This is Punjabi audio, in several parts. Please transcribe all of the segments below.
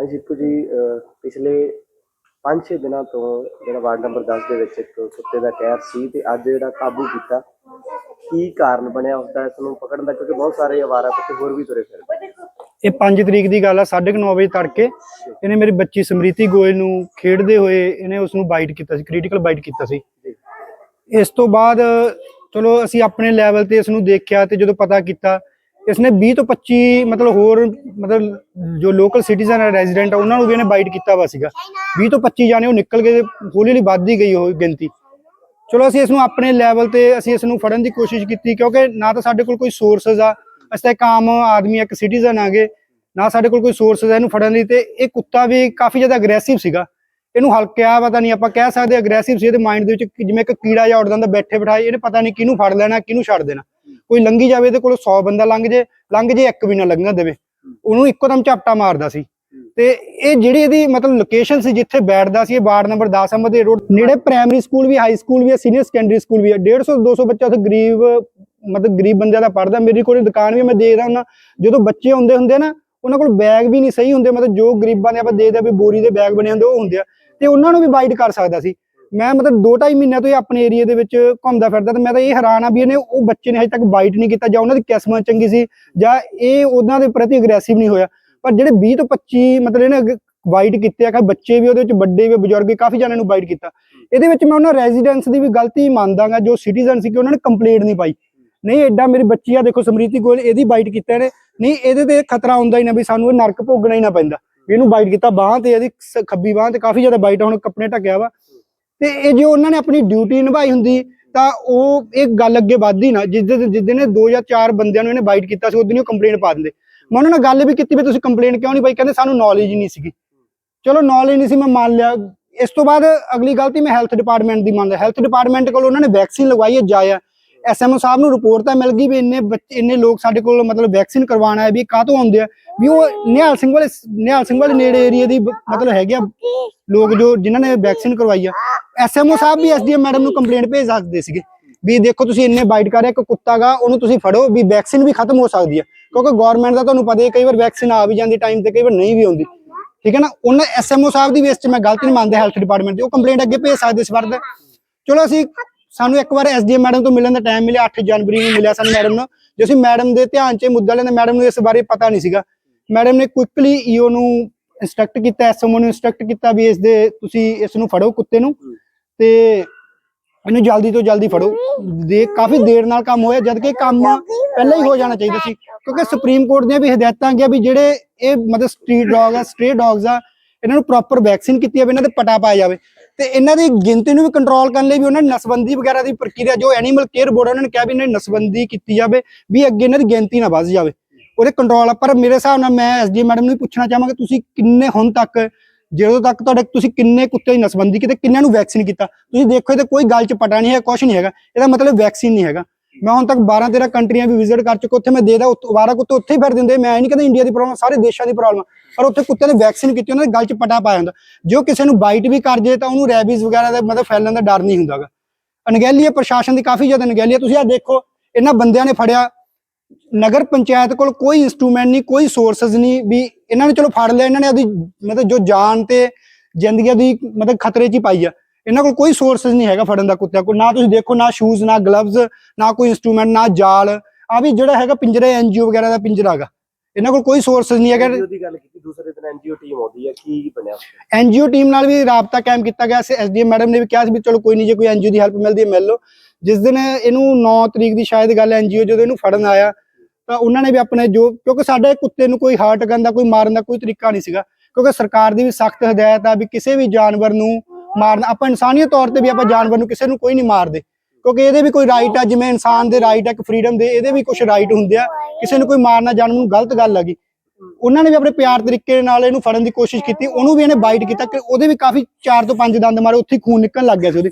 ਹਾਂਜੀ ਸ਼ਿਪੂ ਜੀ ਪਿਛਲੇ 5-6 ਦਿਨਾਂ ਤੋਂ ਜਿਹੜਾ ਵਾਰਡ ਨੰਬਰ 10 ਦੇ ਵਿੱਚ ਇੱਕ ਕੁੱਤੇ ਦਾ ਕਹਿਰ ਸੀ ਤੇ ਅੱਜ ਜਿਹੜਾ ਕਾਬੂ ਕੀਤਾ ਕੀ ਕਾਰਨ ਬਣਿਆ ਉਸਦਾ ਇਸ ਨੂੰ ਪਕੜਨ ਦਾ ਕਿਉਂਕਿ ਬਹੁਤ ਸਾਰੇ ਅਵਾਰਾ ਕੁੱਤੇ ਹੋਰ ਵੀ ਤੁਰੇ ਫਿਰਦੇ ਇਹ 5 ਤਰੀਕ ਦੀ ਗੱਲ ਆ 9:30 ਵਜੇ ਤੜਕੇ। ਇਹਨੇ ਮੇਰੀ ਬੱਚੀ ਸਮ੍ਰਿਤੀ ਗੋਇਲ ਨੂੰ ਖੇਡਦੇ ਹੋਏ ਇਹਨੇ ਉਸ ਨੂੰ ਬਾਈਟ ਕੀਤਾ ਸੀ ਕ੍ਰਿਟੀਕਲ ਬਾਈਟ ਕੀਤਾ ਸੀ। ਇਸ ਤੋਂ ਬਾਅਦ ਚਲੋ ਅਸੀਂ ਆਪਣੇ ਲੈਵਲ ਤੇ ਇਸ ਨੂੰ ਦੇਖਿਆ ਤੇ ਜਦੋਂ ਪਤਾ ਕੀਤਾ ਇਸਨੇ 20 ਤੋਂ 25 ਮਤਲਬ ਹੋਰ ਮਤਲਬ ਜੋ ਲੋਕਲ ਸਿਟੀਜ਼ਨ ਹੈ ਰੈਜ਼ੀਡੈਂਟ ਉਹਨਾਂ ਨੂੰ ਵੀ ਇਹਨੇ ਬਾਈਟ ਕੀਤਾ ਵਾ ਸੀਗਾ। 20 ਤੋਂ 25 ਜਾਣੇ ਉਹ ਨਿਕਲ ਗਏ ਹੌਲੀ ਹੌਲੀ ਵੱਧਦੀ ਗਈ ਉਹ ਗਿਣਤੀ। ਚਲੋ ਅਸੀਂ ਇਸ ਨੂੰ ਆਪਣੇ ਲੈਵਲ ਤੇ ਅਸੀਂ ਇਸ ਨੂੰ ਫੜਨ ਦੀ ਕੋਸ਼ਿਸ਼ ਕੀਤੀ ਕਿਉਂਕਿ ਨਾ ਤਾਂ ਸਾਡੇ ਕੋਲ ਕੋਈ ਸੋਰਸਸ ਆ, ਅਸੀਂ ਤਾਂ ਇੱਕ ਆਮ ਆਦਮੀ, ਇੱਕ ਸਿਟੀਜ਼ਨ ਆਗੇ। ਨਾ ਸਾਡੇ ਕੋਲ ਕੋਈ ਸੋਰਸਸ ਹੈ ਇਹਨੂੰ ਫੜਨ ਲਈ ਤੇ ਇਹ ਕੁੱਤਾ ਵੀ ਕਾਫੀ ਜ਼ਿਆਦਾ ਅਗਰੈਸਿਵ ਸੀਗਾ। ਇਹਨੂੰ ਹਲਕਿਆ ਪਤਾ ਨਹੀਂ ਆਪਾਂ ਕਹਿ ਸਕਦੇ ਅਗਰੈਸਿਵ ਸੀ, ਇਹਦੇ ਮਾਈਂਡ ਦੇ ਵਿੱਚ ਜਿਵੇਂ ਇੱਕ ਕੀੜਾ ਜਿਹਾ ਉੱਡਦਾ ਹੁੰਦਾ ਬੈਠੇ ਬਿਠਾਏ ਇਹਨੇ ਪਤਾ ਨਹੀਂ ਕਿਹਨੂੰ ਫੜ ਲੈਣਾ, ਕਿਹਨੂੰ ਛੱਡ ਦੇਣਾ। ਕੋਈ ਲੰਗੀ ਜਾਵੇ ਇਹਦੇ ਕੋਲ 100 ਬੰਦਾ ਲੰਘ ਜੇ ਲੰਘ ਜੇ ਇੱਕ ਵੀ ਨਾ ਲੰਘਣ ਦੇਵੇ। ਉਹਨੂੰ ਇੱਕੋ ਦਮ ਝਪਟਾ ਮਾਰਦਾ ਸੀ। ਤੇ ਇਹ ਜਿਹੜੀ ਇਹਦੀ ਮਤਲਬ ਲੋਕੇਸ਼ਨ ਸੀ ਜਿੱਥੇ ਬੈਠਦਾ ਸੀ ਇਹ ਵਾਰਡ ਨੰਬਰ 10 ਅੰਬਦੇ ਰੋਡ ਨੇੜੇ ਪ੍ਰਾਇਮਰੀ ਸਕੂਲ ਵੀ ਹਾਈ ਸਕੂਲ ਵੀ ਹੈ ਸੀਨੀਅਰ ਸੈਕੰਡਰੀ ਸਕੂਲ ਵੀ ਹੈ 150 200 ਬੱਚਾ ਉੱਥੇ ਗਰੀਬ ਮਤਲਬ ਗਰੀਬ ਬੰਦਿਆਂ ਦਾ ਪੜਦਾ ਮੇਰੀ ਕੋਲ ਦੁਕਾਨ ਵੀ ਮੈਂ ਦੇਖਦਾ ਹੁੰਦਾ ਜਦੋਂ ਬੱਚੇ ਹੁੰਦੇ ਹੁੰਦੇ ਨਾ ਉਹਨਾਂ ਕੋਲ ਬੈਗ ਵੀ ਨਹੀਂ ਸਹੀ ਹੁੰਦੇ। ਮਤਲਬ ਜੋ ਗਰੀਬਾਂ ਦੇ ਆਪਾਂ ਦੇਖਦੇ ਆ ਵੀ ਬੋਰੀ ਦੇ ਬੈਗ ਬਣੇ ਹੁੰਦੇ ਉਹ ਹੁੰਦੇ ਆ। ਤੇ ਉਹਨਾਂ ਨੂੰ ਵੀ ਬਾਈਟ ਕਰ ਸਕਦਾ ਸੀ। ਮੈਂ ਮਤਲਬ 2.5 ਮਹੀਨਿਆਂ ਤੋਂ ਹੀ ਆਪਣੇ ਏਰੀਆ ਦੇ ਵਿੱਚ ਘੁੰਮਦਾ ਫਿਰਦਾ ਤੇ ਮੈਂ ਤਾਂ ਇਹ ਹੈਰਾਨ ਆ ਵੀ ਇਹਨੇ ਉਹ ਬੱਚੇ ਨੇ ਹਜੇ ਤੱਕ ਬਾਈਟ ਨਹੀਂ ਕੀਤਾ ਜਾਂ ਉਹਨਾਂ ਦੀ ਕਿਸਮਤ ਚੰਗੀ ਸੀ ਜਾਂ ਇਹ ਉਹਨਾਂ ਦੇ ਪ੍ਰਤੀ ਅਗਰੈਸਿਵ ਨਹੀਂ ਹੋਇਆ। ਪਰ ਜਿਹੜੇ 20 ਤੋਂ 25 ਮਤਲਬ ਇਹਨੇ ਬਾਈਟ ਕੀਤੇ ਆ ਕਿ ਬੱਚੇ ਵੀ ਉਹਦੇ ਵਿੱਚ ਵੱਡੇ ਵੀ ਬਜ਼ੁਰਗ ਵੀ, ਕਾਫੀ ਜਣਿਆਂ ਨੂੰ ਬਾਈਟ ਕੀਤਾ। ਇਹਦੇ ਵਿੱਚ ਮੈਂ ਉਹਨਾਂ ਰੈਜੀਡੈਂਸ ਦੀ ਵੀ ਗਲਤੀ ਮੰਨਦਾਗਾ, ਜੋ ਸਿਟੀਜ਼ਨ ਸੀ ਕਿ ਉਹਨਾਂ ਨੇ ਕੰਪਲੇਂਟ ਨਹੀਂ ਪਾਈ। ਨਹੀਂ ਐਡਾ ਮੇਰੀ ਬੱਚੀ ਆ, ਦੇਖੋ ਸਮ੍ਰਿਤੀ ਗੋਇਲ ਇਹਦੀ ਬਾਈਟ ਕੀਤਾ ਨੇ ਨਹੀਂ, ਇਹਦੇ ਤੇ ਖਤਰਾ ਹੁੰਦਾ ਹੀ ਨਾ ਵੀ ਸਾਨੂੰ ਇਹ ਨਰਕ ਭੋਗਣਾ ਹੀ ਨਾ ਪੈਂਦਾ। ਇਹਨੂੰ ਬਾਈਟ ਕੀਤਾ, ਬਾਹ ਤੇ ਇਹਦੀ ਖੱਬੀ ਬਾਹ ਤੇ ਕਾਫੀ ਜ਼ਿਆਦਾ ਬਾਈਟ ਹੁਣ ਕੱਪੜੇ ਢੱਕਿਆ ਵਾ। ਤੇ ਇਹ ਜੋ ਉਹਨਾਂ ਨੇ ਆਪਣੀ ਡਿਊਟੀ ਨਿਭਾਈ ਹੁੰਦੀ, ਤਾਂ ਉਹ ਇਹ ਗੱਲ ਅੱਗੇ ਵੱਧਦੀ ਨਾ, ਜਿਸ ਦਿਨ ਜਿਸ ਦਿਨ ਇਹ ਦੋ ਜਾਂ ਚਾਰ ਬੰਦਿਆਂ ਨੂੰ ਇਹਨੇ ਬਾਈਟ ਕੀਤਾ ਸੀ, ਉਸ ਹੀ ਉਹ ਕੰਪਲੇਂਟ ਪਾ ਦਿੰਦੇ। ਮੈਂ ਉਹਨਾਂ ਨਾਲ ਗੱਲ ਵੀ ਕੀਤੀ ਵੀ ਤੁਸੀਂ ਕੰਪਲੇਂਟ ਕਿਉਂ ਨਹੀਂ ਪਾਈ? ਕਹਿੰਦੇ ਸਾਨੂੰ ਨੌਲੇਜ ਹੀ ਨਹੀਂ ਸੀਗੀ। ਚਲੋ ਨੌਲੇਜ ਨਹੀਂ ਸੀ, ਮੈਂ ਮੰਨ ਲਿਆ। ਇਸ ਤੋਂ ਬਾਅਦ ਅਗਲੀ ਗਲਤੀ ਮੈਂ ਹੈਲਥ ਡਿਪਾਰਟਮੈਂਟ ਦੀ ਮੰਨਦਾ। ਹੈਲਥ ਡਿਪਾਰਟਮੈਂਟ ਕੋਲ ਉਹਨਾਂ ਨੇ ਵੈਕਸੀਨ ਲਗਵਾਈ ਹੈ, ਜਾਇਆ। ਐਸਐਮਓ ਸਾਹਿਬ ਨੂੰ ਰਿਪੋਰਟ ਤਾਂ ਮਿਲ ਗਈ ਵੀ ਇੰਨੇ ਬੱਚੇ ਇੰਨੇ ਲੋਕ ਸਾਡੇ ਕੋਲ ਮਤਲਬ ਵੈਕਸੀਨ ਕਰਵਾਉਣਾ ਹੈ ਵੀ ਕਾਹਤੋਂ ਆਉਂਦੇ ਆ? ਵੀ ਉਹ ਨਿਹਾਲ ਸਿੰਘ ਵਾਲੇ ਨਿਹਾਲ ਸਿੰਘ ਵਾਲੇ ਨੇੜੇ ਏਰੀਆ ਦੀ ਮਤਲਬ ਹੈਗੇ ਆ ਲੋਕ ਜੋ ਜਿਨ੍ਹਾਂ ਨੇ ਵੈਕਸੀਨ ਕਰਵਾਈ ਆ। ਐਸਐਮਓ ਸਾਹਿਬ ਵੀ ਐਸਡੀਐਮ ਮੈਡਮ ਨੂੰ ਕੰਪਲੇਂਟ ਭੇਜ ਸਕਦੇ ਸੀਗੇ ਵੀ ਦੇਖੋ ਤੁਸੀਂ ਇੰਨੇ ਬਾਈਟ ਕਰ ਰਹੇ ਇੱਕ ਕੁੱਤਾ ਗਾ ਉਹਨੂੰ ਤੁਸੀਂ ਫੜੋ ਵੀ ਵੈਕਸੀਨ ਵੀ ਖਤਮ ਹੋ ਸਕਦੀ ਹੈ ਕਿਉਂਕਿ ਗਵਰਨਮੈਂਟ ਦਾ ਤੁਹਾਨੂੰ ਪਤਾ ਹੀ ਹੈ, ਕਈ ਵਾਰ ਵੈਕਸੀਨ ਆ ਵੀ ਜਾਂਦੀ ਟਾਈਮ ਤੇ ਕਈ ਵਾਰ ਨਹੀਂ ਵੀ ਆਉਂਦੀ। ਠੀਕ ਹੈ ਨਾ? ਉਹਨਾਂ ਐਸਐਮਓ ਸਾਹਿਬ ਦੀ ਵੇਸ ਚ ਮੈਂ ਗਲਤੀ ਨਹੀਂ ਮੰਨਦਾ ਹੈਲਥ ਡਿਪਾਰਟਮੈਂਟ ਦੀ ਉਹ ਕੰਪਲੇਂਟ ਅੱਗੇ ਭੇਜ ਸਕਦੇ ਇਸ ਵਰਦ ਚਲੋ ਅਸੀਂ ਸਾਨੂੰ ਇੱਕ ਵਾਰ ਐਸਡੀਐਮ ਮੈਡਮ ਤੋਂ ਮਿਲਣ ਦਾ ਟਾਈਮ ਮਿਲਿਆ 8 ਜਨਵਰੀ ਨੂੰ ਮਿਲਿਆ ਸਾਨੂੰ ਮੈਡਮ ਨੂੰ, ਜੇ ਅਸੀਂ ਮੈਡਮ ਦੇ ਧਿਆਨ 'ਚ ਮੁੱਦਾ ਲੈਂਦੇ ਮੈਡਮ ਨੂੰ ਇਸ ਬਾਰੇ ਪਤਾ ਨਹੀਂ ਸੀਗਾ। ਮੈਡਮ ਨੇ ਕੁਇਕਲੀ ਈਓ ਨੂੰ ਇੰਸਟਰਕਟ ਕੀਤਾ ਐਸਐਮਓ ਨੂੰ ਇੰਸਟਰਕਟ ਕੀਤਾ ਵੀ ਇਸ ਦੇ ਤੁਸੀਂ ਇਸ ਨੂੰ ਫੜੋ ਕੁੱਤੇ ਨੂੰ ਤੇ ਇਹਨੂੰ ਜਲਦੀ ਤੋਂ ਜਲਦੀ ਫੜੋ। ਦੇ ਕਾਫੀ ਦੇਰ ਨਾਲ ਕੰਮ ਹੋਇਆ, ਜਦ ਕਿ ਕੰਮ ਪਹਿਲਾਂ ਹੀ ਹੋ ਜਾਣਾ ਚਾਹੀਦਾ ਸੀ, ਕਿਉਂਕਿ ਸੁਪਰੀਮ ਕੋਰਟ ਦੀਆਂ ਵੀ ਹਦਾਇਤਾਂ ਗਿਆ ਵੀ ਜਿਹੜੇ ਇਹ ਮਤਲਬ ਸਟਰੀਟ ਡੌਗ ਆ ਸਟ੍ਰੇ ਡੌਗਸ ਆ, ਇਹਨਾਂ ਨੂੰ ਪ੍ਰੋਪਰ ਵੈਕਸੀਨ ਕੀਤੀ ਜਾਵੇ, ਇਹਨਾਂ ਤੇ ਪਟਾ ਪਾਇਆ ਜਾਵੇ। ਤੇ ਇਹਨਾਂ ਦੀ ਗਿਣਤੀ ਨੂੰ ਵੀ ਕੰਟਰੋਲ ਕਰਨ ਲਈ ਵੀ ਉਹਨਾਂ ਨੇ ਨਸਬੰਦੀ ਵਗੈਰਾ ਦੀ ਪ੍ਰਕਿਰਿਆ, ਜੋ ਐਨੀਮਲ ਕੇਅਰ ਬੋਰਡ ਉਹਨਾਂ ਨੇ ਕਿਹਾ ਵੀ ਇਹਨਾਂ ਦੀ ਨਸਬੰਦੀ ਕੀਤੀ ਜਾਵੇ, ਵੀ ਅੱਗੇ ਇਹਨਾਂ ਦੀ ਗਿਣਤੀ ਨਾ ਵੱਧ ਜਾਵੇ। ਉਹਦੇ ਕੰਟਰੋਲ ਪਰ ਮੇਰੇ ਹਿਸਾਬ ਨਾਲ ਮੈਂ ਐਸਡੀ ਮੈਡਮ ਨੂੰ ਪੁੱਛਣਾ ਚਾਹਾਂਗਾ, ਤੁਸੀਂ ਕਿੰਨੇ ਹੁਣ ਤੱਕ, ਜਦੋਂ ਤੱਕ ਤੁਹਾਡੇ, ਤੁਸੀਂ ਕਿੰਨੇ ਕੁੱਤੇ ਦੀ ਨਸਬੰਦੀ ਕੀਤੀ, ਕਿੰਨਿਆਂ ਨੂੰ ਵੈਕਸੀਨ ਕੀਤਾ? ਤੁਸੀਂ ਦੇਖੋ ਇਹਦੇ ਕੋਈ ਗੱਲ ਚ ਪਟਾ ਨਹੀਂ ਹੈ ਕੁਝ ਨਹੀਂ ਹੈਗਾ, ਇਹਦਾ ਮਤਲਬ ਵੈਕਸੀਨ ਨਹੀਂ ਹੈਗਾ। ਮੈਂ ਹੁਣ ਤੱਕ 12 13 ਕੰਟਰੀਆਂ ਵੀ ਵਿਜ਼ਿਟ ਕਰ ਚੁੱਕਾ, ਉੱਥੇ ਮੈਂ ਦੇਖਦਾ ਵਾਰਾ ਕੁੱਤੇ ਉੱਥੇ ਹੀ ਫਿਰ ਦਿੰਦੇ, ਮੈਂ ਇਹ ਨਹੀਂ ਕਹਿੰਦਾ ਇੰਡੀਆ ਦੀ ਪ੍ਰੋਬਲਮ ਸਾਰੇ ਦੇਸ਼ਾਂ ਦੀ ਪ੍ਰੋਬਲਮ ਪਰ ਉੱਥੇ ਕੁੱਤੇ ਨੇ ਵੈਕਸੀਨ ਕੀਤੀ, ਉਹਨਾਂ ਦੇ ਗੱਲ ਚ ਪਟਾ ਪਾਇਆ ਹੁੰਦਾ। ਜੋ ਕਿਸੇ ਨੂੰ ਬਾਈਟ ਵੀ ਕਰ ਜੇ, ਤਾਂ ਉਹਨੂੰ ਰੈਬੀਜ਼ ਵਗੈਰਾ ਦਾ ਮਤਲਬ ਫੈਲਣ ਦਾ ਡਰ ਨਹੀਂ ਹੁੰਦਾਗਾ ਅਣਗਹਿਲੀ ਹੈ, ਪ੍ਰਸ਼ਾਸਨ ਦੀ ਕਾਫੀ ਜ਼ਿਆਦਾ ਅਣਗਹਿਲੀ ਹੈ। ਤੁਸੀਂ ਆ ਦੇਖੋ ਇਹਨਾਂ ਬੰਦਿਆਂ ਨੇ ਫੜਿਆ, ਨਗਰ ਪੰਚਾਇਤ ਕੋਲ ਕੋਈ ਇਨਸਟਰੂਮੈਂਟ ਨਹੀਂ, ਕੋਈ ਸੋਰਸਸ ਨਹੀਂ, ਵੀ ਇਹਨਾਂ ਨੇ ਚਲੋ ਫੜ ਲਿਆ, ਇਹਨਾਂ ਨੇ ਉਹਦੀ ਮਤਲਬ ਜੋ ਜਾਨ ਤੇ ਜ਼ਿੰਦਗੀ ਦੀ ਮਤਲਬ ਖਤਰੇ 'ਚ ਹੀ ਪਾਈ ਆ। ਇਹਨਾਂ ਕੋਲ ਕੋਈ ਸੋਰਸਸ ਨਹੀਂ ਹੈਗਾ ਫੜਨ ਦਾ ਕੁੱਤਿਆਂ ਕੋਲ ਨਾ ਤੁਸੀਂ ਦੇਖੋ ਨਾ ਸ਼ੂਜ਼ ਨਾ ਗਲਵਜ਼ ਨਾ ਕੋਈ ਇਨਸਟਰੂਮੈਂਟ ਨਾ ਜਾਲ ਆ ਵੀ ਜਿਹੜਾ ਹੈਗਾ ਪਿੰਜਰੇ ਐਨਜੀਓ ਵਗੈਰਾ ਦਾ ਪਿੰਜਰਾ ਹੈਗਾ। ਇਹਨਾਂ ਕੋਲ ਕੋਈ ਸੋਰਸਸ ਨਹੀਂ ਹੈਗਾ। ਐਨਜੀਓ ਦੀ ਗੱਲ ਕੀਤੀ ਦੂਸਰੇ ਦਿਨ ਐਨਜੀਓ ਟੀਮ ਆਉਂਦੀ ਹੈ ਕੀ ਬਣਿਆ ਐਨਜੀਓ ਟੀਮ ਨਾਲ ਵੀ ਰਾਬਤਾ ਕਾਇਮ ਕੀਤਾ ਗਿਆ ਸੀ। ਐਸਡੀਐਮ ਮੈਡਮ ਨੇ ਵੀ ਕਿਹਾ ਸੀ ਵੀ ਚਲੋ ਕੋਈ ਨਹੀਂ ਜੇ ਕੋਈ ਐਨਜੀਓ ਦੀ ਹੈਲਪ ਮਿਲਦੀ ਹੈ ਮਿਲ ਲਓ। ਜਿਸ ਦਿਨ ਇਹਨੂੰ 9 ਤਰੀਕ ਦੀ ਸ਼ਾਇਦ ਗੱਲ ਐਨਜੀਓ ਜਦੋਂ ਇਹਨੂੰ ਫੜਨ ਆਇਆ ਤਾਂ ਉਹਨਾਂ ਨੇ ਵੀ ਆਪਣੇ ਜੋ ਕਿਉਂਕਿ ਸਾਡੇ ਕੁੱਤੇ ਨੂੰ ਕੋਈ ਹਾਰਟ ਕਰਨ ਦਾ ਕੋਈ ਮਾਰਨ ਦਾ ਕੋਈ ਤਰੀਕਾ ਨਹੀਂ ਸੀਗਾ। ਕਿਉਂਕਿ ਸਰਕਾਰ ਦੀ ਵੀ ਸਖਤ ਹਦਾਇਤ ਆ ਵੀ ਕਿਸੇ ਵੀ ਜਾਨਵਰ ਨੂੰ ਮਾਰਨਾ। ਆਪਾਂ ਇਨਸਾਨੀਅਤ ਤੌਰ ਤੇ ਵੀ ਆਪਾਂ ਜਾਨਵਰ ਨੂੰ ਕਿਸੇ ਨੂੰ ਕੋਈ ਨਹੀਂ ਮਾਰਦੇ। ਕਿਉਂਕਿ ਇਹਦੇ ਵੀ ਕੋਈ ਰਾਈਟ ਆ, ਜਿਵੇਂ ਇਨਸਾਨ ਦੇ ਰਾਈਟ ਆ, ਇੱਕ ਫਰੀडम ਦੇ, ਇਹਦੇ ਵੀ ਕੁਝ ਰਾਈਟ ਹੁੰਦੇ ਆ। ਕਿਸੇ ਨੂੰ ਕੋਈ ਮਾਰਨਾ, ਜਾਨਵਰ ਨੂੰ ਗਲਤ ਗੱਲ ਹੈਗੀ ਉਹਨਾਂ ਨੇ ਵੀ ਆਪਣੇ ਪਿਆਰ ਤਰੀਕੇ ਨਾਲ ਇਹਨੂੰ ਫੜਨ ਦੀ ਕੋਸ਼ਿਸ਼ ਕੀਤੀ। ਉਹਨੂੰ ਵੀ ਇਹਨੇ ਬਾਈਟ ਕੀਤਾ ਕਿ ਉਹਦੇ ਵੀ ਕਾਫੀ 4 ਤੋਂ 5 ਦੰਦ ਮਾਰੇ, ਉੱਥੇ ਹੀ ਖੂਨ ਨਿਕਲਣ ਲੱਗ ਗਿਆ ਸੀ ਉਹਦੇ।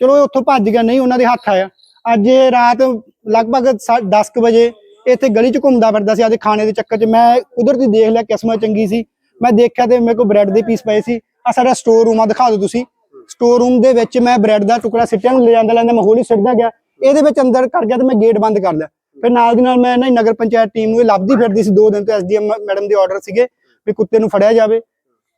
ਚਲੋ ਇਹ ਉੱਥੋਂ ਭੱਜ ਗਿਆ, ਨਹੀਂ, ਉਹਨਾਂ ਦੇ ਹੱਥ ਆਇਆ। ਅੱਜ ਇਹ ਰਾਤ ਲਗਭਗ 10 ਵਜੇ ਇੱਥੇ ਗਲੀ 'ਚ ਘੁੰਮਦਾ ਫਿਰਦਾ ਸੀ ਆਦੇ ਖਾਣੇ ਦੇ ਚੱਕਰ 'ਚ। ਮੈਂ ਕੁਦਰਤੀ ਦੇਖ ਲਿਆ, ਕਿਸਮਤ ਚੰਗੀ ਸੀ। ਮੈਂ ਦੇਖਿਆ ਤੇ ਮੇਰੇ ਕੋਲ ਬ੍ਰੈਡ ਦੇ ਪੀਸ ਪਏ ਸੀ। ਆ ਸਾਡਾ ਸਟੋਰ ਰੂਮ ਆ, ਦਿਖਾ ਦਿਓ ਤੁਸੀਂ। ਸਟੋਰ ਰੂਮ ਦੇ ਵਿੱਚ ਮੈਂ ਬ੍ਰੈਡ ਦਾ ਟੁਕੜਾ ਸਿੱਟਿਆ ਨੂੰ ਲੈ ਜਾਂਦਾ ਲੈਂਦਾ, ਮੈਂ ਹੌਲੀ ਸਿੱਟਦਾ ਗਿਆ। ਇਹਦੇ ਵਿੱਚ ਅੰਦਰ ਕਰ ਗਿਆ ਤੇ ਮੈਂ ਗੇਟ ਬੰਦ ਕਰ ਲਿਆ। ਫਿਰ ਨਾਲ ਦੀ ਨਾਲ ਮੈਂ ਨਾ ਨਗਰ ਪੰਚਾਇਤ ਟੀਮ ਨੂੰ ਇਹ ਲੱਭਦੀ ਫਿਰਦੀ ਸੀ, ਦੋ ਦਿਨ ਤੋਂ ਐਸਡੀਐਮ ਮੈਡਮ ਦੇ ਆਰਡਰ ਸੀਗੇ ਵੀ ਕੁੱਤੇ ਨੂੰ ਫੜਿਆ ਜਾਵੇ।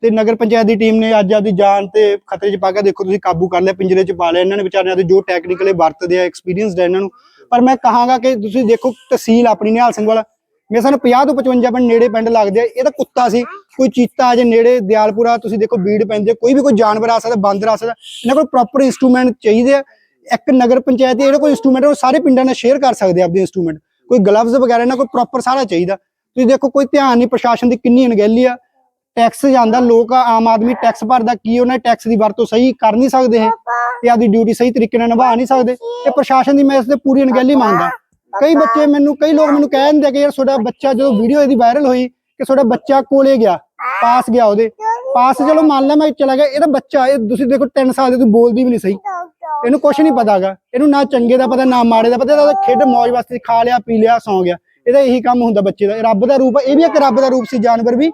ਤੇ ਨਗਰ ਪੰਚਾਇਤ ਦੀ ਟੀਮ ਨੇ ਅੱਜ ਆਪਦੀ ਜਾਨ ਤੇ ਖਤਰੇ 'ਚ ਪਾ ਕੇ ਦੇਖੋ ਤੁਸੀਂ ਕਾਬੂ ਕਰ ਲਿਆ, ਪਿੰਜਰੇ 'ਚ ਪਾ ਲਿਆ। ਇਹਨਾਂ ਨੇ ਵਿਚਾਰਿਆਂ ਦੇ ਜੋ ਟੈਕਨੀਕਲੀ ਵਰਤਦੇ ਆ ਐਕਸਪੀਰੀਅੰਸਡ ਹੈ ਇਹਨਾਂ ਨੂੰ। ਪਰ ਮੈਂ ਕਹਾਂਗਾ ਕਿ ਤੁਸੀਂ ਦੇਖੋ ਤਹਿਸੀਲ ਆਪਣੀ ਨਿਹਾਲ ਸਿੰਘ ਵਾਲਾ ਮੇਰੇ ਸਾਨੂੰ 50 ਤੋਂ 55 ਪਿੰਡ ਨੇੜੇ ਪਿੰਡ ਲੱਗਦੇ ਆ, ਇਹ ਤਾਂ ਕੁੱਤਾ ਸੀ, ਕੋਈ ਚੀਤਾ ਜੇ ਨੇੜੇ ਦਿਆਲਪੁਰਾ, ਤੁਸੀਂ ਦੇਖੋ ਬੀੜ ਪੈਂਦੇ ਕੋਈ ਵੀ ਕੋਈ ਜਾਨਵਰ ਆ ਸਕਦਾ, ਬਾਂਦਰ ਆ ਸਕਦਾ, ਇਹਨਾਂ ਕੋਲ ਪ੍ਰੋਪਰ ਇਨਸਟਰੂਮੈਂਟ ਚਾਹੀਦੇ ਆ। ਇੱਕ ਨਗਰ ਪੰਚਾਇਤ ਦੇ ਜਿਹੜੇ ਕੋਈ ਇਨਸਟਰੂਮੈਂਟ ਉਹ ਸਾਰੇ ਪਿੰਡਾਂ ਨਾਲ ਸ਼ੇਅਰ ਕਰ ਸਕਦੇ ਆ ਆਪਦੇ ਇਨਸਟਰੂਮੈਂਟ ਕੋਈ ਗਲਵਜ਼ ਵਗੈਰਾ ਇਹਨਾਂ ਕੋਲ ਪ੍ਰੋਪਰ ਸਾਰਾ ਚਾਹੀਦਾ। ਤੁਸੀਂ ਦੇਖੋ ਕੋਈ ਧਿਆਨ ਨਹੀਂ, ਪ੍ਰਸ਼ਾਸਨ ਦੀ ਕਿੰਨੀ ਅਣਗਹਿਲੀ ਆ। ਟੈਕਸ ਜਾਂਦਾ, ਲੋਕ ਆਮ ਆਦਮੀ ਟੈਕਸ ਭਰਦਾ, ਕੀ ਉਹਨਾਂ ਟੈਕਸ ਦੀ ਵਰਤੋਂ ਸਹੀ ਕਰ ਨਹੀਂ ਸਕਦੇ ਹੈ ਤੇ ਆਪਦੀ ਡਿਊਟੀ ਸਹੀ ਤਰੀਕੇ ਨਾਲ ਨਿਭਾ ਨਹੀਂ ਸਕਦੇ। ਇਹ ਪ੍ਰਸ਼ਾਸਨ ਦੀ ਮੈਂ ਇਸ ਤੇ ਪੂਰੀ ਅਣਗਹਿਲੀ ਮੰਗਦਾ ਕਈ ਬੱਚੇ ਮੈਨੂੰ ਕਈ ਲੋਕ ਮੈਨੂੰ ਕਹਿ ਦਿੰਦੇ ਕਿ ਯਾਰ ਤੁਹਾਡਾ ਬੱਚਾ ਜਦੋਂ ਵੀਡੀਓ ਇਹਦੀ ਵਾਇਰਲ ਹੋਈ ਕਿ ਤੁਹਾਡਾ ਬੱਚਾ ਕੋਲੇ ਗਿਆ ਪਾਸ ਗਿਆ ਉਹਦੇ। ਪਾਸ ਚਲੋ ਮੰਨ ਲਿਆ ਮੈਂ ਚਲਾ ਗਿਆ ਇਹਦਾ ਬੱਚਾ ਇਹ ਤੁਸੀਂ ਦੇਖੋ 3 ਸਾਲ ਦੇ ਤੂੰ ਬੋਲਦੀ ਵੀ ਨਹੀਂ ਸਹੀ। ਇਹਨੂੰ ਕੁਝ ਨਹੀਂ ਪਤਾਗਾ ਇਹਨੂੰ ਨਾ ਚੰਗੇ ਦਾ ਪਤਾ ਨਾ ਮਾੜੇ ਦਾ ਪਤਾ ਇਹਦਾ ਖੇਡ ਮौज ਵਾਸਤੇ ਖਾ ਲਿਆ ਪੀ ਲਿਆ ਸੌਂ ਗਿਆ। ਇਹਦਾ ਇਹੀ ਕੰਮ ਹੁੰਦਾ ਬੱਚੇ ਦਾ। ਰੱਬ ਦਾ ਰੂਪ ਇਹ ਵੀ ਇੱਕ ਰੱਬ ਦਾ ਰੂਪ ਸੀ ਜਾਨਵਰ ਵੀ।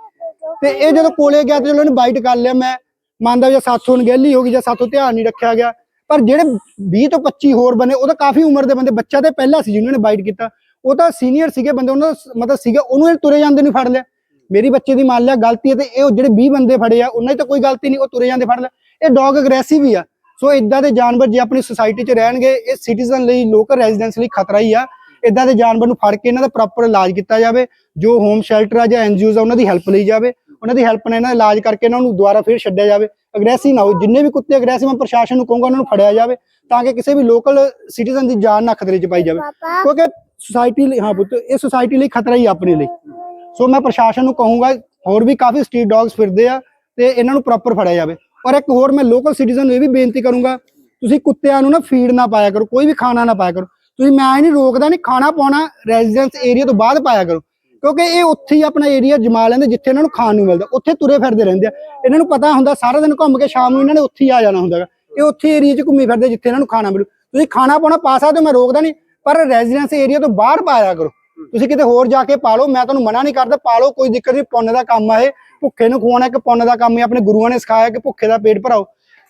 ਤੇ ਇਹ ਜਦੋਂ ਕੋਲੇ ਗਿਆ ਤੇ ਚਲੋ ਇਹਨੇ ਬਾਈਟ ਕਰ ਲਿਆ ਮੈਂ। ਮੰਨਦਾ ਵੀ ਜਾਂ ਸਾਥੋਂ ਅਣਗਹਿਲੀ ਹੋ ਗਈ ਜਾਂ ਸਾਥੋਂ ਧਿਆਨ ਨਹੀਂ ਰੱਖਿਆ ਗਿਆ ਪਰ ਜਿਹੜੇ 20 ਤੋਂ 25 ਹੋਰ ਬੰਦੇ, ਉਹ ਤਾਂ ਕਾਫੀ ਉਮਰ ਦੇ ਬੰਦੇ, ਬੱਚਾ ਤੇ ਪਹਿਲਾਂ ਸੀ ਜਿਹਨਾਂ ਨੇ ਬਾਈਟ ਕੀਤਾ। ਉਹ ਤਾਂ ਸੀਨੀਅਰ ਸੀਗੇ ਬੰਦੇ, ਉਹਨਾਂ ਦਾ ਮਤਲਬ ਸੀਗਾ, ਉਹਨੂੰ ਇਹ ਤੁਰੇ ਜਾਂਦੇ ਨਹੀਂ ਫੜ ਲਿਆ। ਮੇਰੀ ਬੱਚੇ ਦੀ ਮੰਨ ਲਿਆ, ਗਲਤੀ ਹੈ ਤੇ ਇਹ ਜਿਹੜੇ 20 ਬੰਦੇ ਫੜੇ ਆ, ਉਹਨਾਂ ਦੀ ਤਾਂ ਕੋਈ ਗਲਤੀ ਨਹੀਂ, ਉਹ ਤੁਰੇ ਜਾਂਦੇ ਫੜ ਲਿਆ। ਇਹ ਡੌਗ ਅਗਰੈਸਿਵ ਹੀ ਆ। ਸੋ ਇਦਾਂ ਦੇ ਜਾਨਵਰ ਜੇ ਆਪਣੀ ਸੁਸਾਇਟੀ 'ਚ ਰਹਿਣਗੇ, ਇਹ ਸਿਟੀਜ਼ਨ ਲਈ ਲੋਕਲ ਰੈਜ਼ੀਡੈਂਸ ਲਈ ਖਤਰਾ ਹੀ ਆ। ਇਦਾਂ ਦੇ ਜਾਨਵਰ ਨੂੰ ਫੜ ਕੇ ਇਹਨਾਂ ਦਾ ਪ੍ਰੋਪਰ ਇਲਾਜ ਕੀਤਾ ਜਾਵੇ, ਜੋ ਹੋਮ ਸ਼ੈਲਟਰ ਆ ਜਾਂ ਐਨਜੀਓਜ਼ ਆ, ਉਹਨਾਂ ਦੀ ਹੈਲਪ ਲਈ ਜਾਵੇ। ਉਹਨਾਂ ਦੀ ਹੈਲਪ ਨਾਲ ਇਹਨਾਂ ਦਾ ਇਲਾਜ ਕਰਕੇ ਇਹਨਾਂ ਨੂੰ ਦੁਬਾਰਾ ਫਿਰ ਛੱਡਿਆ ਜਾਵੇ। ਅਗਰੈਸਿਵ ਨਾ ਹੋ ਜਿੰਨੇ ਵੀ ਕੁੱਤੇ ਅਗਰੈਸਿਵ ਮੈਂ ਪ੍ਰਸ਼ਾਸਨ ਨੂੰ ਕਹੂੰਗਾ ਉਹਨਾਂ ਨੂੰ ਫੜਿਆ ਜਾਵੇ ਤਾਂ ਕਿ ਕਿਸੇ ਵੀ ਲੋਕਲ ਸਿਟੀਜ਼ਨ ਦੀ ਜਾਨ ਨਾ ਖਤਰੇ 'ਚ ਪਾਈ ਜਾਵੇ। ਕਿਉਂਕਿ ਸੁਸਾਇਟੀ ਲਈ ਹਾਂ ਪੁੱਤ ਇਹ ਸੁਸਾਇਟੀ ਲਈ ਖਤਰਾ ਹੀ ਆਪਣੇ ਲਈ। ਸੋ ਮੈਂ ਪ੍ਰਸ਼ਾਸਨ ਨੂੰ ਕਹੂੰਗਾ ਹੋਰ ਵੀ ਕਾਫੀ ਸਟਰੀਟ ਡੌਗਸ ਫਿਰਦੇ ਆ ਤੇ ਇਹਨਾਂ ਨੂੰ ਪ੍ਰੋਪਰ ਫੜਿਆ ਜਾਵੇ। ਔਰ ਇੱਕ ਹੋਰ ਮੈਂ ਲੋਕਲ ਸਿਟੀਜ਼ਨ ਨੂੰ ਇਹ ਵੀ ਬੇਨਤੀ ਕਰੂੰਗਾ ਤੁਸੀਂ ਕੁੱਤਿਆਂ ਨੂੰ ਨਾ ਫੀਡ ਨਾ ਪਾਇਆ ਕਰੋ ਕੋਈ ਵੀ ਖਾਣਾ ਨਾ ਪਾਇਆ ਕਰੋ। ਤੁਸੀਂ ਮੈਂ ਇਹ ਨਹੀਂ ਰੋਕਦਾ ਨਹੀਂ ਖਾਣਾ ਪਾਉਣਾ ਰੈਜ਼ੀਡੈਂਸ ਏਰੀਆ ਤੋਂ ਬਾਅਦ ਪਾਇਆ ਕਰੋ। ਕਿਉਂਕਿ ਇਹ ਉੱਥੇ ਹੀ ਆਪਣਾ ਏਰੀਆ ਜਮਾ ਲੈਂਦੇ ਜਿੱਥੇ ਇਹਨਾਂ ਨੂੰ ਖਾਣ ਨੂੰ ਮਿਲਦਾ, ਉੱਥੇ ਤੁਰੇ ਫਿਰਦੇ ਰਹਿੰਦੇ ਆ। ਇਹਨਾਂ ਨੂੰ ਪਤਾ ਹੁੰਦਾ ਸਾਰਾ ਦਿਨ ਘੁੰਮ ਕੇ ਸ਼ਾਮ ਨੂੰ ਇਹਨਾਂ ਨੇ ਉੱਥੇ ਹੀ ਆ ਜਾਣਾ ਹੁੰਦਾ ਗਾ। ਇਹ ਉੱਥੇ ਏਰੀਆ 'ਚ ਘੁੰਮੀ ਫਿਰਦੇ ਜਿੱਥੇ ਇਹਨਾਂ ਨੂੰ ਖਾਣਾ ਮਿਲੂ। ਤੁਸੀਂ ਖਾਣਾ ਪਾਉਣਾ ਪਾ ਸਕਦੇ ਹੋ, ਮੈਂ ਰੋਕਦਾ ਨਹੀਂ, ਪਰ ਰੈਜ਼ੀਡੈਂਸ ਏਰੀਆ ਤੋਂ ਬਾਹਰ ਪਾਇਆ ਕਰੋ। ਤੁਸੀਂ ਕਿਤੇ ਹੋਰ ਜਾ ਕੇ ਪਾ ਲਓ, ਮੈਂ ਤੁਹਾਨੂੰ ਮਨਾ ਨਹੀਂ ਕਰਦਾ, ਪਾ ਲਓ, ਕੋਈ ਦਿੱਕਤ ਨਹੀਂ, ਪੁੰਨ ਦਾ ਕੰਮ ਆ ਇਹ। ਭੁੱਖੇ ਨੂੰ ਖਵਾਉਣਾ ਇੱਕ ਪੁੰਨ ਦਾ ਕੰਮ ਹੀ, ਆਪਣੇ ਗੁਰੂਆਂ ਨੇ ਸਿਖਾਇਆ ਕਿ ਭੁੱਖੇ ਦਾ ਪੇਟ ਭਰਾਓ।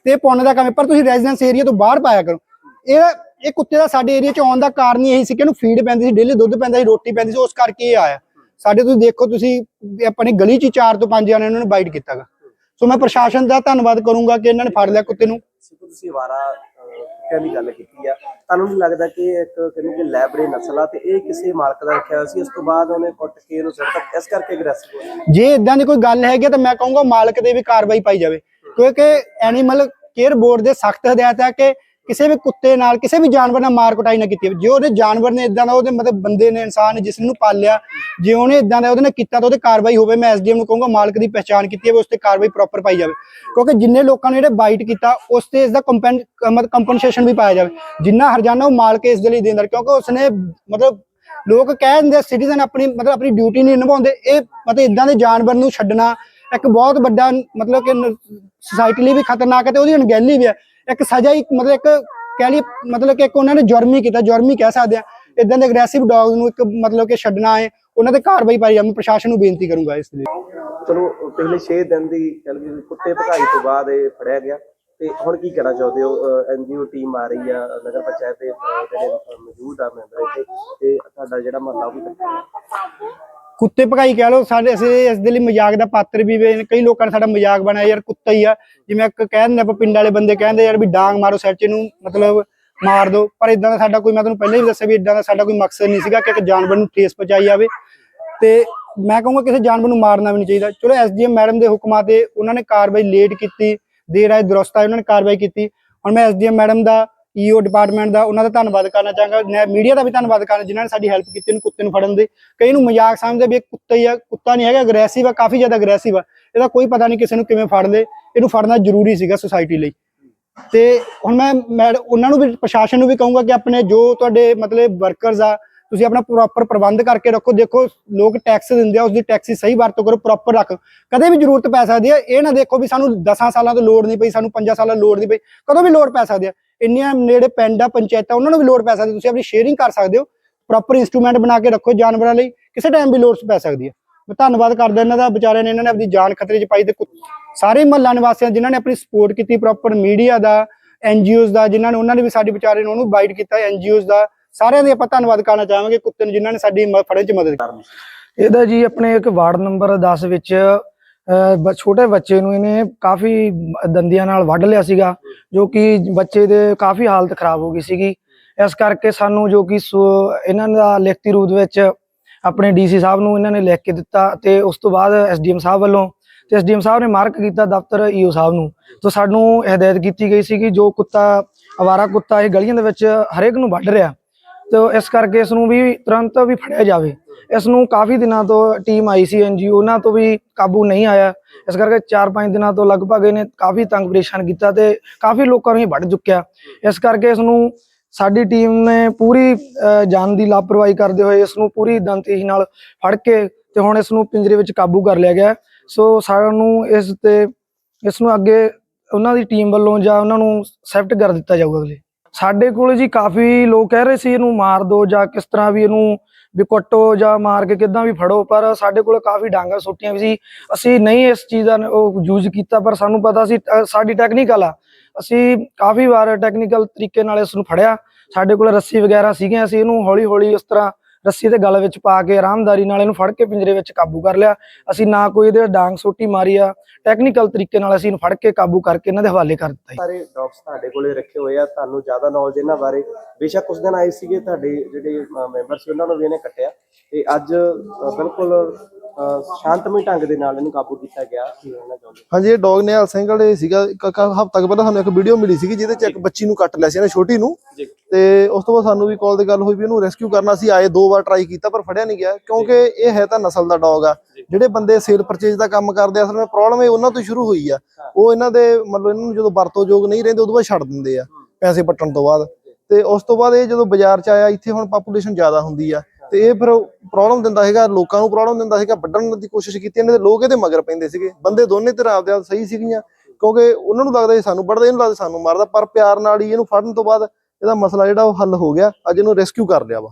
ਤੇ ਇਹ ਪੁੰਨ ਦਾ ਕੰਮ ਹੈ, ਪਰ ਤੁਸੀਂ ਰੈਜ਼ੀਡੈਂਸ ਏਰੀਆ ਤੋਂ ਬਾਹਰ ਪਾਇਆ ਕਰੋ। ਇਹ ਇਹ ਕੁੱਤੇ ਦਾ ਸਾਡੇ ਏਰੀਆ 'ਚ ਆਉਣ ਦਾ ਕਾਰਨ ਹੀ ਇਹੀ ਸੀ ਕਿ ਇਹਨੂੰ ਫੀਡ ਪੈਂਦੀ ਸੀ, ਡੇਲੀ ਦੁੱਧ ਪੈਂਦਾ ਸੀ, ਰੋਟੀ ਪੈਂਦੀ ਸੀ, ਉਸ ਕਰਕੇ ਇਹ ਆਇਆ। ਸਾਡੇ ਤੁਸੀਂ ਦੇਖੋ ਤੁਸੀਂ ਆਪਣੀ ਗਲੀ 'ਚ ਚਾਰ ਤੋਂ ਪੰਜ ਜਣੇ ਇਹਨਾਂ ਨੇ ਬਾਈਟ ਕੀਤਾਗਾ। ਸੋ ਮੈਂ ਪ੍ਰਸ਼ਾਸਨ ਦਾ ਧੰਨਵਾਦ ਕਰੂੰਗਾ ਕਿ ਇਹਨਾਂ ਨੇ ਫੜ ਲਿਆ ਕੁੱਤੇ ਨੂੰ। ਤੁਸੀਂ ਵਾਰਾ ਕੁੱਤਿਆਂ ਦੀ ਗੱਲ ਕੀਤੀ ਆ? ਤੁਹਾਨੂੰ ਨਹੀਂ ਲੱਗਦਾ ਕਿ ਇੱਕ ਕਹਿੰਦੇ ਕਿ ਲੈਬਰੇ ਨਸਲ ਆ ਤੇ ਇਹ ਕਿਸੇ ਮਾਲਕ ਦਾ ਰੱਖਿਆ ਹੋਇਆ ਸੀ? ਉਸ ਤੋਂ ਬਾਅਦ ਉਹਨੇ ਕੁੱਟ ਕੇ ਇਹਨੂੰ ਸਿੱਟ ਇਸ ਕਰਕੇ ਅਗਰੈਸਿਵ ਹੋ ਗਿਆ ਜੇ ਇਦਾਂ ਦੀ ਕੋਈ ਗੱਲ ਹੈਗੀ ਤਾਂ ਮੈਂ ਕਹੂੰਗਾ ਮਾਲਕ ਤੇ ਵੀ ਕਾਰਵਾਈ ਪਾਈ ਜਾਵੇ। ਕਿਉਂਕਿ ਐਨੀਮਲ ਕੇਅਰ ਬੋਰਡ ਦੇ ਸਖਤ ਹਦਾਇਤ ਹੈ ਕਿ ਕਿਸੇ ਵੀ ਕੁੱਤੇ ਨਾਲ, ਕਿਸੇ ਵੀ ਜਾਨਵਰ ਨਾਲ ਮਾਰ ਕੁਟਾਈ ਨਾ ਕੀਤੀ ਜਾਵੇ ਜੇ ਉਹਦੇ ਜਾਨਵਰ ਨੇ ਇਦਾਂ ਦਾ ਉਹਦੇ ਮਤਲਬ ਬੰਦੇ ਨੇ, ਇਨਸਾਨ ਨੇ ਜਿਸ ਨੂੰ ਪਾਲਿਆ, ਜੇ ਉਹਨੇ ਇਦਾਂ ਦਾ ਉਹਦੇ ਨਾਲ ਕੀਤਾ ਤਾਂ ਉਹਦੇ ਕਾਰਵਾਈ ਹੋਵੇ। ਮੈਂ ਐਸਡੀਐਮ ਨੂੰ ਕਹੂੰਗਾ ਮਾਲਕ ਦੀ ਪਛਾਣ ਕੀਤੀ ਜਾਵੇ ਉਸ ਤੇ ਕਾਰਵਾਈ ਪ੍ਰੋਪਰ ਪਾਈ ਜਾਵੇ। ਕਿਉਂਕਿ ਜਿੰਨੇ ਲੋਕਾਂ ਨੇ ਜਿਹੜੇ ਬਾਈਟ ਕੀਤਾ, ਉਸ ਤੇ ਇਸ ਦਾ ਕੰਪਨਸੇਸ਼ਨ ਵੀ ਪਾਇਆ ਜਾਵੇ। ਜਿੰਨਾ ਹਰਜਾਨਾ ਉਹ ਮਾਲਕ ਇਸ ਦੇ ਲਈ ਦੇਂਦਾ ਕਿਉਂਕਿ ਉਸਨੇ ਮਤਲਬ ਲੋਕ ਕਹਿ ਦਿੰਦੇ ਸਿਟੀਜ਼ਨ ਆਪਣੀ, ਮਤਲਬ ਆਪਣੀ ਡਿਊਟੀ ਨਹੀਂ ਨਿਭਾਉਂਦੇ। ਇਹ ਮਤਲਬ ਇਦਾਂ ਦੇ ਜਾਨਵਰ ਨੂੰ ਛੱਡਣਾ ਇੱਕ ਬਹੁਤ ਵੱਡਾ, ਮਤਲਬ ਕਿ ਸੋਸਾਇਟੀ ਲਈ ਵੀ ਖਤਰਨਾਕ ਹੈ ਤੇ ਉਹਦੀ ਅਣਗਹਿਲੀ ਵੀ ਹੈ। ਇੱਕ ਸਜ਼ਾ ਹੀ ਮਤਲਬ ਇੱਕ ਕਹਿ ਲਈ ਮਤਲਬ ਕਿ ਇੱਕ ਉਹਨਾਂ ਨੇ ਜੁਰਮ ਹੀ ਕੀਤਾ, ਜੁਰਮ ਹੀ ਕਹਿ ਸਕਦੇ ਆ। ਇਦਾਂ ਦੇ ਅਗਰੈਸਿਵ ਡੌਗ ਨੂੰ ਇੱਕ ਮਤਲਬ ਕਿ ਛੱਡਣਾ ਹੈ, ਉਹਨਾਂ ਤੇ ਕਾਰਵਾਈ ਪਾਈ ਜਾਵੇ, ਪ੍ਰਸ਼ਾਸਨ ਨੂੰ ਬੇਨਤੀ ਕਰੂੰਗਾ ਇਸ ਲਈ। ਚਲੋ, ਪਿਛਲੇ 6 ਦਿਨ ਦੀ ਗੱਲ ਕੁੱਤੇ ਭਗਾਈ ਤੋਂ ਬਾਅਦ ਇਹ ਫੜਿਆ ਗਿਆ। ਤੇ ਹੁਣ ਕੀ ਕਹਿਣਾ ਚਾਹੁੰਦੇ ਹੋ? ਐਨਜੀਓ ਟੀਮ ਆ ਰਹੀ ਆ, ਨਗਰ ਪੰਚਾਇਤ ਦੇ ਜਿਹੜੇ ਮੌਜੂਦ ਆ ਮੈਂਬਰ ਇੱਥੇ, ਤੇ ਤੁਹਾਡਾ ਜਿਹੜਾ ਮਹੱਲਾ ਉਹ ਵੀ ਕੁੱਤੇ ਭਗਾਈ ਕਹਿ ਲਓ, ਸਾਡੇ ਅਸੀਂ ਇਸ ਦੇ ਲਈ ਮਜ਼ਾਕ ਦਾ ਪਾਤਰ ਵੀ ਵੇ, ਕਈ ਲੋਕਾਂ ਨੇ ਸਾਡਾ ਮਜ਼ਾਕ ਬਣਾਇਆ, ਯਾਰ ਕੁੱਤਾ ਹੀ ਆ। ਜਿਵੇਂ ਇੱਕ ਕਹਿ ਦਿੰਦੇ ਆਪਾਂ, ਪਿੰਡ ਵਾਲੇ ਬੰਦੇ ਕਹਿੰਦੇ, ਯਾਰ ਵੀ ਡਾਂਗ ਮਾਰੋ ਸੱਚੇ ਨੂੰ ਮਤਲਬ ਮਾਰ ਦੋ। ਪਰ ਇਦਾਂ ਦਾ ਸਾਡਾ ਕੋਈ, ਮੈਂ ਤੁਹਾਨੂੰ ਪਹਿਲਾਂ ਹੀ ਦੱਸਿਆ ਵੀ ਇਦਾਂ ਦਾ ਸਾਡਾ ਕੋਈ ਮਕਸਦ ਨਹੀਂ ਸੀਗਾ ਕਿ ਇੱਕ ਜਾਨਵਰ ਨੂੰ ਠੇਸ ਪਹੁੰਚਾਈ ਜਾਵੇ। ਤੇ ਮੈਂ ਕਹੂੰਗਾ ਕਿਸੇ ਜਾਨਵਰ ਨੂੰ ਮਾਰਨਾ ਵੀ ਨਹੀਂ ਚਾਹੀਦਾ। ਚਲੋ ਐਸਡੀਐਮ ਮੈਡਮ ਦੇ ਹੁਕਮਾਂ ਤੇ ਉਹਨਾਂ ਨੇ ਕਾਰਵਾਈ ਲੇਟ ਕੀਤੀ, ਦੇਰ ਆਏ ਦਰਸਤ ਆਏ, ਉਹਨਾਂ ਨੇ ਕਾਰਵਾਈ ਕੀਤੀ। ਹੁਣ ਮੈਂ ਐਸਡੀਐਮ ਮੈਡਮ ਦਾ ਈਓ ਡਿਪਾਰਟਮੈਂਟ ਦਾ, ਉਹਨਾਂ ਦਾ ਧੰਨਵਾਦ ਕਰਨਾ ਚਾਹਾਂਗਾ। ਮੀਡੀਆ ਦਾ ਵੀ ਧੰਨਵਾਦ ਕਰਨਾ, ਜਿਨ੍ਹਾਂ ਨੇ ਸਾਡੀ ਹੈਲਪ ਕੀਤੀ, ਇਹਨੂੰ ਕੁੱਤੇ ਨੂੰ ਫੜਨ ਦੇ। ਕਈ ਨੂੰ ਮਜ਼ਾਕ ਸਮਝਦੇ ਵੀ ਇਹ ਕੁੱਤਾ ਹੀ ਆ, ਕੁੱਤਾ ਨਹੀਂ ਹੈਗਾ ਅਗਰੈਸਿਵ ਆ, ਕਾਫੀ ਜ਼ਿਆਦਾ ਅਗਰੈਸਿਵ ਆ। ਇਹਦਾ ਕੋਈ ਪਤਾ ਨਹੀਂ ਕਿਸੇ ਨੂੰ ਕਿਵੇਂ ਫੜ ਲੇ। ਇਹਨੂੰ ਫੜਨਾ ਜ਼ਰੂਰੀ ਸੀਗਾ ਸੁਸਾਇਟੀ ਲਈ। ਤੇ ਹੁਣ ਮੈਂ ਮੈਂ ਉਹਨਾਂ ਨੂੰ ਵੀ, ਪ੍ਰਸ਼ਾਸਨ ਨੂੰ ਵੀ ਕਹੂੰਗਾ ਕਿ ਆਪਣੇ ਜੋ ਤੁਹਾਡੇ ਮਤਲਬ ਵਰਕਰਸ ਆ, ਤੁਸੀਂ ਆਪਣਾ ਪ੍ਰੋਪਰ ਪ੍ਰਬੰਧ ਕਰਕੇ ਰੱਖੋ। ਦੇਖੋ, ਲੋਕ ਟੈਕਸ ਦਿੰਦੇ ਆ ਉਸ ਦੀ ਟੈਕਸ ਸਹੀ ਵਰਤੋਂ ਕਰੋ ਪ੍ਰੋਪਰ ਰੱਖ। ਕਦੇ ਵੀ ਜ਼ਰੂਰਤ ਪੈ ਸਕਦੀ ਹੈ ਇਹ ਨਾ ਦੇਖੋ ਵੀ ਸਾਨੂੰ 10 ਸਾਲਾਂ ਤੋਂ ਲੋੜ ਨਹੀਂ ਪਈ, ਸਾਨੂੰ 5 ਸਾਲਾਂ ਲੋੜ ਨਹੀਂ ਪਈ। ਕਦੋਂ ਵੀ ਲੋੜ ਪੈ ਸਕਦੀ ਹੈ ਇੰਨੀਆਂ ਨੇੜੇ ਪਿੰਡ ਆ ਪੰਚਾਇਤਾਂ, ਉਹਨਾਂ ਨੂੰ ਵੀ ਲੋੜ ਪੈ ਸਕਦੀ ਤੁਸੀਂ ਆਪਣੀ ਸ਼ੇਅਰਿੰਗ ਕਰ ਸਕਦੇ ਹੋ ਪ੍ਰੋਪਰ ਇਨਸਟਰੂਮੈਂਟ ਬਣਾ ਕੇ ਰੱਖੋ ਜਾਨਵਰਾਂ ਲਈ, ਕਿਸੇ ਟਾਈਮ ਵੀ ਲੋੜ ਪੈ ਸਕਦੀ ਹੈ। ਮੈਂ ਧੰਨਵਾਦ ਕਰਦਾ ਇਹਨਾਂ ਦਾ, ਵਿਚਾਰਿਆਂ ਨੇ ਇਹਨਾਂ ਨੇ ਆਪਣੀ ਜਾਨ ਖਤਰੇ 'ਚ ਪਾਈ ਤੇ ਸਾਰੇ ਮਹੱਲਾ ਨਿਵਾਸੀਆਂ ਜਿਨ੍ਹਾਂ ਨੇ ਆਪਣੀ ਸਪੋਰਟ ਕੀਤੀ ਪ੍ਰੋਪਰ ਮੀਡੀਆ ਦਾ ਐਨਜੀਓਜ਼ ਦਾ, ਜਿਨ੍ਹਾਂ ਨੇ ਉਹਨਾਂ ਨੇ ਵੀ ਸਾਡੇ ਵਿਚਾਰੇ ਨੂੰ ਉਹਨੂੰ ਬਾਈਟ ਕੀਤਾ ਐਨਜੀਓਜ਼ ਦਾ। ਸਾਰਿਆਂ ਦੇ ਆਪਾਂ ਧੰਨਵਾਦ ਕਰਨਾ ਚਾਹਾਂਗੇ ਕੁੱਤੇ ਨੂੰ, ਜਿਨ੍ਹਾਂ ਨੇ ਸਾਡੀ ਫੜਨ 'ਚ ਮਦਦ ਕੀਤੀ। ਇਹਦਾ ਜੀ ਆਪਣੇ ਇੱਕ ਵਾਰਡ ਨੰਬਰ 10 ਵਿੱਚ ਛੋਟੇ ਬੱਚੇ ਨੂੰ ਇਹਨੇ ਕਾਫੀ ਦੰਦੀਆਂ ਨਾਲ ਵੱਢ ਲਿਆ ਸੀਗਾ, ਜੋ ਕਿ ਬੱਚੇ ਦੇ ਕਾਫੀ ਹਾਲਤ ਖਰਾਬ ਹੋ ਗਈ ਸੀਗੀ। ਇਸ ਕਰਕੇ ਸਾਨੂੰ ਜੋ ਕਿ ਸੋ- ਇਹਨਾਂ ਦਾ ਲਿਖਤੀ ਰੂਪ ਵਿੱਚ ਆਪਣੇ ਡੀਸੀ ਸਾਹਿਬ ਨੂੰ ਇਹਨਾਂ ਨੇ ਲਿਖ ਕੇ ਦਿੱਤਾ ਤੇ ਉਸ ਤੋਂ ਬਾਅਦ ਐਸਡੀਐਮ ਸਾਹਿਬ ਵੱਲੋਂ ਤੇ ਐਸਡੀਐਮ ਸਾਹਿਬ ਨੇ ਮਾਰਕ ਕੀਤਾ ਦਫ਼ਤਰ ਈਓ ਸਾਹਿਬ ਨੂੰ। ਤੋਂ ਸਾਨੂੰ ਹਦਾਇਤ ਕੀਤੀ ਗਈ ਸੀ ਕਿ ਜੋ ਕੁੱਤਾ, ਅਵਾਰਾ ਕੁੱਤਾ ਇਹ ਗਲੀਆਂ ਦੇ ਵਿੱਚ ਹਰੇਕ ਨੂੰ ਵੱਢ ਰਿਹਾ। ਤੇ ਇਸ ਕਰਕੇ ਇਸ ਨੂੰ ਵੀ ਤੁਰੰਤ ਵੀ ਫੜਿਆ ਜਾਵੇ। ਇਸ ਨੂੰ ਕਾਫੀ ਦਿਨਾਂ ਤੋਂ ਟੀਮ ਆਈ ਸੀ ਐਨਜੀਓ ਉਹਨਾਂ ਤੋਂ ਵੀ ਕਾਬੂ ਨਹੀਂ ਆਇਆ। ਇਸ ਕਰਕੇ 4-5 ਦਿਨਾਂ ਤੋਂ ਲਗਭਗ ਇਹਨੇ ਕਾਫੀ ਤੰਗ ਪਰੇਸ਼ਾਨ ਕੀਤਾ ਤੇ ਕਾਫੀ ਲੋਕਾਂ ਨੂੰ ਇਹ ਵੱਢ ਚੁੱਕਿਆ। ਇਸ ਕਰਕੇ ਇਸ ਨੂੰ ਸਾਡੀ ਟੀਮ ਨੇ ਪੂਰੀ ਜਾਨ ਦੀ ਲਾਪਰਵਾਹੀ ਕਰਦੇ ਹੋਏ ਇਸ ਨੂੰ ਪੂਰੀ ਦੰਤੇਹੀ ਨਾਲ ਫੜ ਕੇ ਤੇ ਹੁਣ ਇਸ ਨੂੰ ਪਿੰਜਰੇ ਵਿੱਚ ਕਾਬੂ ਕਰ ਲਿਆ ਗਿਆ। ਸੋ ਸਾਨੂੰ ਇਸ ਤੇ, ਇਸ ਨੂੰ ਅੱਗੇ ਉਹਨਾਂ ਦੀ ਟੀਮ ਵੱਲੋਂ ਜਾਂ ਉਹਨਾਂ ਨੂੰ ਸੈਫਟ ਕਰ ਦਿੱਤਾ ਜਾਊਗਾ ਅਗਲੇ। ਸਾਡੇ ਕੋਲ ਜੀ ਕਾਫੀ ਲੋਕ ਕਹਿ ਰਹੇ ਸੀ ਇਹਨੂੰ ਮਾਰ ਦਿਓ ਜਾਂ ਕਿਸ ਤਰ੍ਹਾਂ ਵੀ ਇਹਨੂੰ ਵੀ ਕੁੱਟੋ ਜਾਂ ਮਾਰ ਕੇ ਕਿੱਦਾਂ ਵੀ ਫੜੋ, ਪਰ ਸਾਡੇ ਕੋਲ ਕਾਫੀ ਡਾਂਗਾ ਸੁੱਟੀਆਂ ਵੀ ਸੀ। ਅਸੀਂ ਨਹੀਂ ਇਸ ਚੀਜ਼ ਦਾ ਉਹ ਯੂਜ਼ ਕੀਤਾ, ਪਰ ਸਾਨੂੰ ਪਤਾ ਸੀ ਸਾਡੀ ਟੈਕਨੀਕਲ ਆ। ਅਸੀਂ ਕਾਫੀ ਵਾਰ ਟੈਕਨੀਕਲ ਤਰੀਕੇ ਨਾਲ ਇਸ ਨੂੰ ਫੜਿਆ। ਸਾਡੇ ਕੋਲ ਰੱਸੀ ਵਗੈਰਾ ਸੀਗੀਆਂ, ਅਸੀਂ ਇਹਨੂੰ ਹੌਲੀ ਹੌਲੀ ਇਸ ਤਰ੍ਹਾਂ ਰੱਸੀ ਦੇ ਗਲ ਵਿੱਚ ਪਾ ਕੇ ਆਰਾਮਦਾਰੀ ਨਾਲ ਇਹਨੂੰ ਫੜ ਕੇ ਪਿੰਜਰੇ ਵਿੱਚ ਕਾਬੂ ਕਰ ਲਿਆ। ਅਸੀਂ ਨਾ ਕੋਈ ਇਹਦੇ ਡਾਂਗ ਸੋਟੀ ਮਾਰੀ ਆ ਟੈਕਨੀਕਲ ਤਰੀਕੇ ਨਾਲ ਅਸੀਂ ਇਹਨੂੰ ਫੜ ਕੇ ਕਾਬੂ ਕਰਕੇ ਇਹਨਾਂ ਦੇ ਹਵਾਲੇ ਕਰ ਦਿੱਤਾ ਜੀ। ਸਾਰੇ ਡੌਗਸ ਤੁਹਾਡੇ ਕੋਲੇ ਰੱਖੇ ਹੋਏ ਆ, ਤੁਹਾਨੂੰ ਜ਼ਿਆਦਾ ਨੌਲੇਜ ਇਹਨਾਂ ਬਾਰੇ। ਬੇਸ਼ੱਕ ਉਸ ਦਿਨ ਆਏ ਸੀਗੇ ਤੁਹਾਡੇ ਜਿਹੜੇ ਮੈਂਬਰ ਸੀ, ਉਹਨਾਂ ਨੂੰ ਵੀ ਇਹਨੇ ਕੱਟਿਆ। ਤੇ ਅੱਜ ਬਿਲਕੁਲ ਸ਼ਾਂਤਮਈ ਢੰਗ ਦੇ ਨਾਲ ਇਹਨੂੰ ਕਾਬੂ ਕੀਤਾ ਗਿਆ ਕੀ ਕਹਿਣਾ ਚਾਹੁੰਦੇ ਹਾਂਜੀ ਇਹ ਡੌਗ ਨਿਹਾਲ ਸਿੰਘ ਵਾਲੇ ਸੀਗਾ। ਇੱਕ ਹਫ਼ਤਾ ਕੁ ਪਹਿਲਾਂ ਸਾਨੂੰ ਇੱਕ ਵੀਡੀਓ ਮਿਲੀ ਸੀਗੀ ਜਿਹਦੇ ਚ ਇੱਕ ਬੱਚੀ ਨੂੰ ਕੱਟ ਲਿਆ ਸੀ ਇਹਨੇ ਛੋਟੀ ਨੂੰ। ਤੇ ਉਸ ਤੋਂ ਬਾਅਦ ਸਾਨੂੰ ਵੀ ਕਾਲ ਤੇ ਗੱਲ ਹੋਈ ਵੀ ਇਹਨੂੰ ਰੈਸਕਿਊ ਕਰਨਾ ਸੀ। ਆਏ ਦੋ ਵਾਰ ਟਰਾਈ ਕੀਤਾ ਪਰ ਫੜਿਆ ਨਹੀਂ ਗਿਆ ਕਿਉਂਕਿ ਇਹ ਹੈ ਤਾਂ ਨਸਲ ਦਾ ਡੌਗ ਆ। ਜਿਹੜੇ ਬੰਦੇ ਸੇਲ ਪਰਚੇਜ ਦਾ ਕੰਮ ਕਰਦੇ ਆ ਅਸਲ ਵਿੱਚ ਪ੍ਰੋਬਲਮ ਇਹ ਉਹਨਾਂ ਤੋਂ ਸ਼ੁਰੂ ਹੋਈ ਆ। ਉਹ ਇਹਨਾਂ ਦੇ ਮਤਲਬ ਇਹਨਾਂ ਨੂੰ ਜਦੋਂ ਵਰਤੋਂਯੋਗ ਨਹੀਂ ਰਹਿੰਦੇ ਉਦੋਂ ਬਾਅਦ ਛੱਡ ਦਿੰਦੇ ਆ ਪੈਸੇ ਪੱਟਣ ਤੋਂ ਬਾਅਦ। ਤੇ ਉਸ ਤੋਂ ਬਾਅਦ ਇਹ ਜਦੋਂ ਬਾਜ਼ਾਰ ਚ ਆਇਆ ਇੱਥੇ ਹੁਣ ਪਾਪੂਲੇਸ਼ਨ ਜ਼ਿਆਦਾ ਹੁੰਦੀ ਆ। ਤੇ ਇਹ ਫਿਰ ਪ੍ਰੋਬਲਮ ਦਿੰਦਾ ਹੈਗਾ ਲੋਕਾਂ ਨੂੰ ਪ੍ਰੋਬਲਮ ਦਿੰਦਾ ਹੈਗਾ ਵੱਢਣ ਦੀ ਕੋਸ਼ਿਸ਼ ਕੀਤੀ, ਇਹਨਾਂ ਤੇ ਲੋਕ ਇਹਦੇ ਮਗਰ ਪੈਂਦੇ ਸੀਗੇ। ਬੰਦੇ ਦੋਨੇ ਧਿਰ ਆਪਦੇ ਆਪ ਸਹੀ ਸੀਗੀਆਂ, ਕਿਉਂਕਿ ਉਹਨਾਂ ਨੂੰ ਲੱਗਦਾ ਸੀ ਸਾਨੂੰ ਵੱਢਦਾ, ਇਹਨੂੰ ਲੱਗਦਾ ਸਾਨੂੰ ਮਾਰਦਾ, ਪਰ ਪਿਆਰ ਨਾਲ ਹੀ ਇਹਨੂੰ ਫੜਨ ਤੋਂ ਬਾਅਦ ਇਹਦਾ ਮਸਲਾ ਜਿਹੜਾ ਉਹ ਹੱਲ ਹੋ ਗਿਆ, ਅੱਜ ਇਹਨੂੰ ਰੈਸਕਿਊ ਕਰ ਲਿਆ ਵਾ।